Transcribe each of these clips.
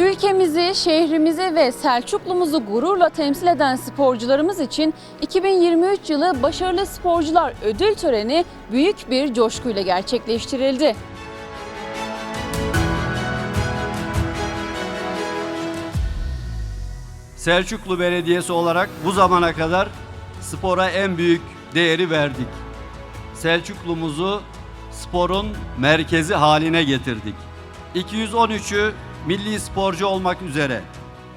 Ülkemizi, şehrimizi ve Selçuklumuzu gururla temsil eden sporcularımız için 2023 yılı Başarılı Sporcular Ödül Töreni büyük bir coşkuyla gerçekleştirildi. Selçuklu Belediyesi olarak bu zamana kadar spora en büyük değeri verdik. Selçuklumuzu sporun merkezi haline getirdik. 213'ü milli sporcu olmak üzere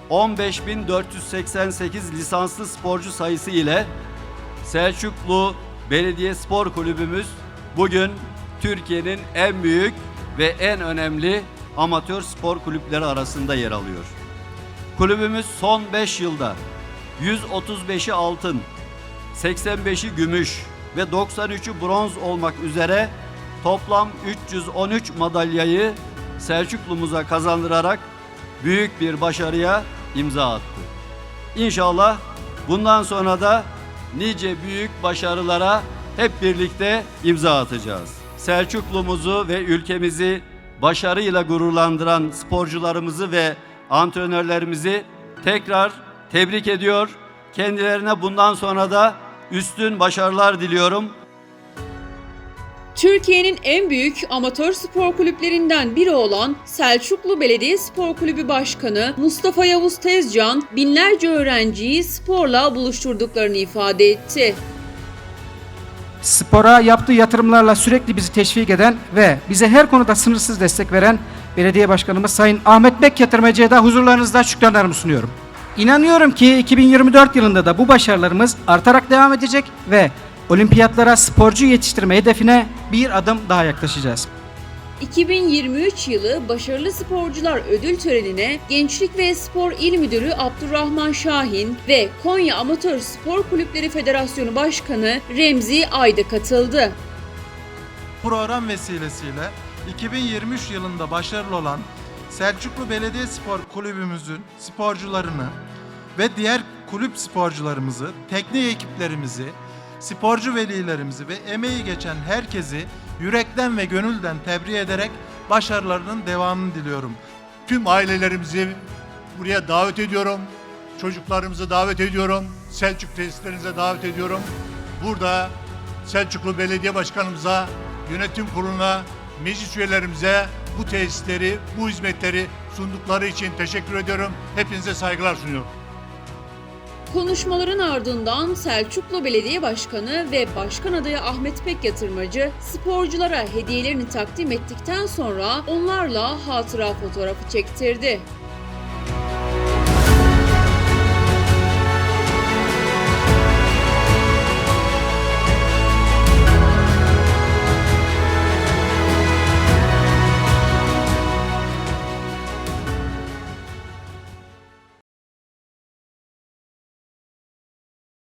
15.488 lisanslı sporcu sayısı ile Selçuklu Belediye Spor Kulübümüz bugün Türkiye'nin en büyük ve en önemli amatör spor kulüpleri arasında yer alıyor. Kulübümüz son 5 yılda 135'i altın, 85'i gümüş ve 93'ü bronz olmak üzere toplam 313 madalyayı Selçuklumuza kazandırarak büyük bir başarıya imza attı. İnşallah bundan sonra da nice büyük başarılara hep birlikte imza atacağız. Selçuklumuzu ve ülkemizi başarıyla gururlandıran sporcularımızı ve antrenörlerimizi tekrar tebrik ediyor. Kendilerine bundan sonra da üstün başarılar diliyorum. Türkiye'nin en büyük amatör spor kulüplerinden biri olan Selçuklu Belediye Spor Kulübü Başkanı Mustafa Yavuz Tezcan binlerce öğrenciyi sporla buluşturduklarını ifade etti. spora yaptığı yatırımlarla sürekli bizi teşvik eden ve bize her konuda sınırsız destek veren Belediye Başkanımız Sayın Ahmet Bek Yatırmacı'ya da huzurlarınızda şükranlarımı sunuyorum. İnanıyorum ki 2024 yılında da bu başarılarımız artarak devam edecek ve olimpiyatlara sporcu yetiştirme hedefine bir adım daha yaklaşacağız. 2023 yılı Başarılı Sporcular Ödül Töreni'ne Gençlik ve Spor İl Müdürü Abdurrahman Şahin ve Konya Amatör Spor Kulüpleri Federasyonu Başkanı Remzi Aydı katıldı. program vesilesiyle 2023 yılında başarılı olan Selçuklu Belediye Spor Kulübümüzün sporcularını ve diğer kulüp sporcularımızı, teknik ekiplerimizi, sporcu velilerimizi ve emeği geçen herkesi yürekten ve gönülden tebrik ederek başarılarının devamını diliyorum. Tüm ailelerimizi buraya davet ediyorum. Çocuklarımızı davet ediyorum. Selçuk tesislerinize davet ediyorum. Burada Selçuklu Belediye Başkanımıza, yönetim kuruluna, meclis üyelerimize bu tesisleri, bu hizmetleri sundukları için teşekkür ediyorum. Hepinize saygılar sunuyorum. Konuşmaların ardından Selçuklu Belediye Başkanı ve Başkan adayı Ahmet Pek Yatırmacı sporculara hediyelerini takdim ettikten sonra onlarla hatıra fotoğrafı çektirdi.